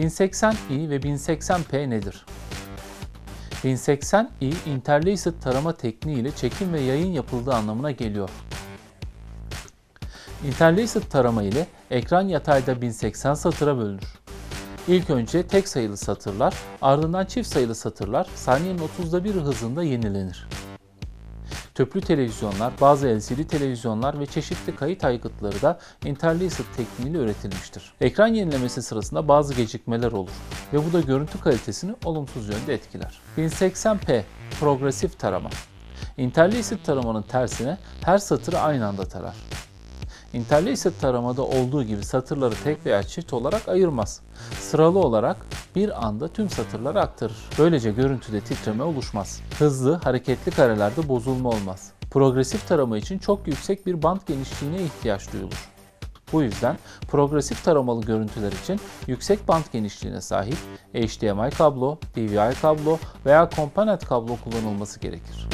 1080i ve 1080p nedir? 1080i interlaced tarama tekniği ile çekim ve yayın yapıldığı anlamına geliyor. Interlaced tarama ile ekran yatayda 1080 satıra bölünür. İlk önce tek sayılı satırlar, ardından çift sayılı satırlar saniyenin 30'da bir hızında yenilenir. Tüplü televizyonlar, bazı LCD televizyonlar ve çeşitli kayıt aygıtları da interlaced tekniğiyle üretilmiştir. Ekran yenilemesi sırasında bazı gecikmeler olur ve bu da görüntü kalitesini olumsuz yönde etkiler. 1080p progresif tarama. Interlaced taramanın tersine her satırı aynı anda tarar. Interlaced taramada olduğu gibi satırları tek veya çift olarak ayırmaz. Sıralı olarak bir anda tüm satırları aktarır. Böylece görüntüde titreme oluşmaz. Hızlı, hareketli karelerde bozulma olmaz. Progresif tarama için çok yüksek bir band genişliğine ihtiyaç duyulur. Bu yüzden progresif taramalı görüntüler için yüksek band genişliğine sahip HDMI kablo, DVI kablo veya komponent kablo kullanılması gerekir.